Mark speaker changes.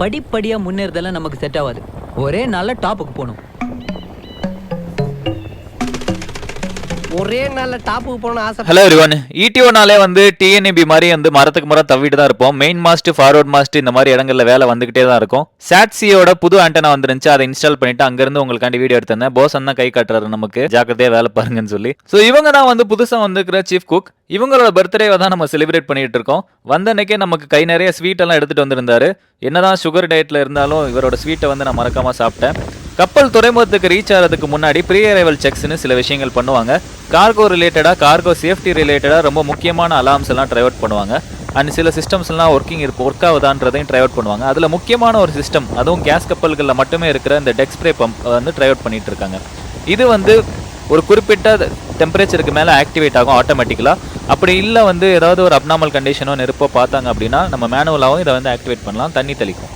Speaker 1: படிப்படியாக முன்னேறதெல்லாம் நமக்கு செட் ஆகாது. ஒரே நாளில் டாப்புக்கு போகணும்.
Speaker 2: ஒரே நாள்ல டாப்புக்கு போன ஆசை.
Speaker 3: ஹலோ எவ்ரிவன் இடிஓனாலே வந்து டிஎன்ஏபி மாதிரி வந்து மரத்துக்கு மரம் தவிட்டு தான் இருப்போம். மெயின் மாஸ்ட் ஃபார்வர்ட் மாஸ்ட் இந்த மாதிரி இடங்கள்ல வேலை வந்துகிட்டே தான் இருக்கும். சாட்சியோட புது ஆண்டனா வந்துருந்துச்சு. அதை இன்ஸ்டால் பண்ணிட்டு அங்கிருந்து உங்களுக்காண்டி வீடியோ எடுத்திருந்தேன். போஸ் அண்ணா கை காட்டுறாரு நமக்கு. ஜாக்கிரதையா வேலை பாருங்கன்னு சொல்லி. ஸோ இவங்க தான் வந்து புதுசாக வந்துருக்கிற சீஃப் குக் இவங்களோட பர்த்டேவை தான் நம்ம செலிப்ரேட் பண்ணிட்டு இருக்கோம். வந்த அன்னைக்கே நமக்கு கை நிறைய ஸ்வீட் எல்லாம் எடுத்துட்டு வந்திருந்தாரு. என்னதான் சுகர் டயட்ல இருந்தாலும் இவரோட ஸ்வீட்டை வந்து நான் மறக்காம சாப்பிட்டேன். கப்பல் துறைமுகத்துக்கு ரீச் ஆகிறதுக்கு முன்னாடி ப்ரீ அரைவல் செக்ஸ்னு சில விஷயங்கள் பண்ணுவாங்க. கார்கோ ரிலேட்டடாக கார்கோ சேஃப்டி ரிலேட்டடாக ரொம்ப முக்கியமான அலார்ம்ஸ் எல்லாம் ட்ரை அவுட் பண்ணுவாங்க. அண்ட் சில சிஸ்டம்ஸ் எல்லாம் ஒர்க்கிங் இருக்கு ஒர்க் ஆகுதான்றதையும் ட்ரை அவுட் பண்ணுவாங்க. அதில் முக்கியமான ஒரு சிஸ்டம் அதுவும் கேஸ் கப்பல்களில் மட்டுமே இருக்கிற இந்த டெக் ஸ்ப்ரே பம்ப் வந்து ட்ரை அவுட் பண்ணிட்டு இருக்காங்க. இது வந்து ஒரு குறிப்பிட்ட டெம்பரேச்சருக்கு மேலே ஆக்டிவேட் ஆகும் ஆட்டோமேட்டிக்கலாக அப்படி இல்லை வந்து ஏதாவது ஒரு அப்நார்மல் கண்டிஷனோ நெருப்போ பார்த்தாங்க அப்படின்னா நம்ம மேனுவலாகவும் இதை வந்து ஆக்டிவேட் பண்ணலாம் தண்ணி தெளிக்கும்.